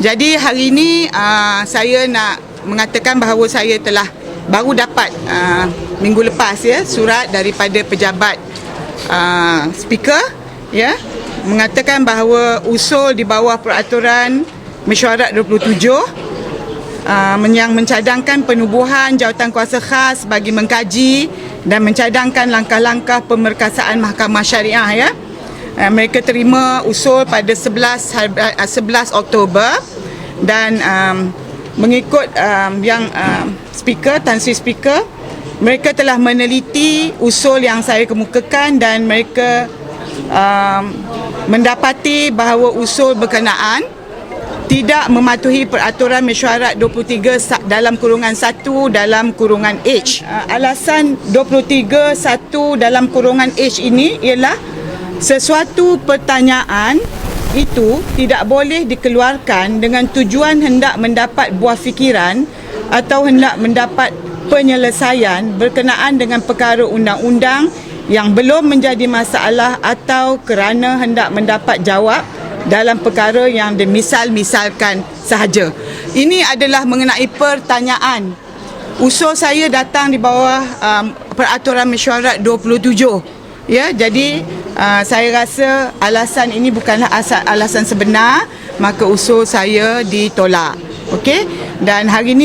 Jadi hari ini uh, saya nak mengatakan bahawa saya telah baru dapat uh, minggu lepas ya surat daripada pejabat uh, speaker ya mengatakan bahawa usul di bawah peraturan mesyuarat 27 uh, yang mencadangkan penubuhan jawatan kuasa khas bagi mengkaji dan mencadangkan langkah-langkah pemerkasaan mahkamah syariah ya. Uh, mereka terima usul pada 11 hari- uh, 11 Oktober dan um, mengikut um, yang um, speaker Tan Sri Speaker mereka telah meneliti usul yang saya kemukakan dan mereka um, mendapati bahawa usul berkenaan tidak mematuhi peraturan mesyuarat 23 sa- dalam kurungan 1 dalam kurungan H. Alasan 23 1 dalam kurungan H ini ialah sesuatu pertanyaan itu tidak boleh dikeluarkan dengan tujuan hendak mendapat buah fikiran atau hendak mendapat penyelesaian berkenaan dengan perkara undang-undang yang belum menjadi masalah atau kerana hendak mendapat jawab dalam perkara yang dimisal-misalkan sahaja. Ini adalah mengenai pertanyaan. Usul saya datang di bawah um, peraturan mesyuarat 27. Ya, jadi uh, saya rasa alasan ini bukanlah asal, alasan sebenar, maka usul saya ditolak. Okey? Dan hari ini